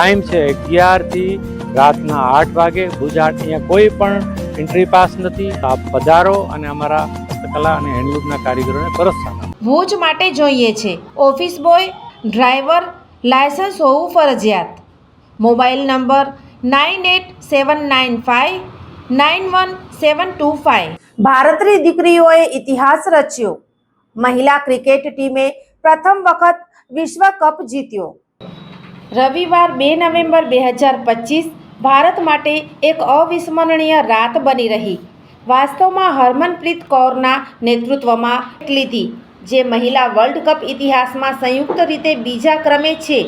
Time છે અગિયારથી રાતના આઠ વાગે. ભુજાટ અહીંયા કોઈ પણ એન્ટ્રી પાસ નથી. આપ પધારો અને અમારા હસ્તકલા અને હેન્ડલૂમના કારીગરોને આપો. ભુજ માટે જોઈએ છે. ઓફિસ બોય ડ્રાઈવર લાયસન્સ હોવું ફરજિયાત. Mobile number nine eight seven nine five nine one seven two five. ભારતની દીકરીઓએ ઇતિહાસ રચ્યો. મહિલા ક્રિકેટ ટીમે પ્રથમ વખત વિશ્વ કપ જીત્યો. રવિવાર બે નવેમ્બર બે હજાર પચીસ ભારત માટે એક અવિસ્મરણીય રાત બની રહી. વાસ્તવમાં હરમનપ્રીત કૌરના નેતૃત્વમાં લીધી, જે મહિલા વર્લ્ડ કપ ઇતિહાસમાં સંયુક્ત રીતે બીજા ક્રમે છે.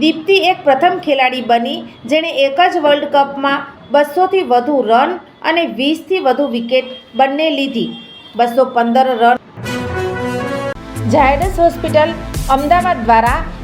દીપ્તિ એક પ્રથમ ખેલાડી બની, જેણે એક જ વર્લ્ડ કપમાં બસોથી વધુ રન અને વીસથી વધુ વિકેટ બંને લીધી. બસો પંદર રન. ઝાયડસ હોસ્પિટલ અમદાવાદ દ્વારા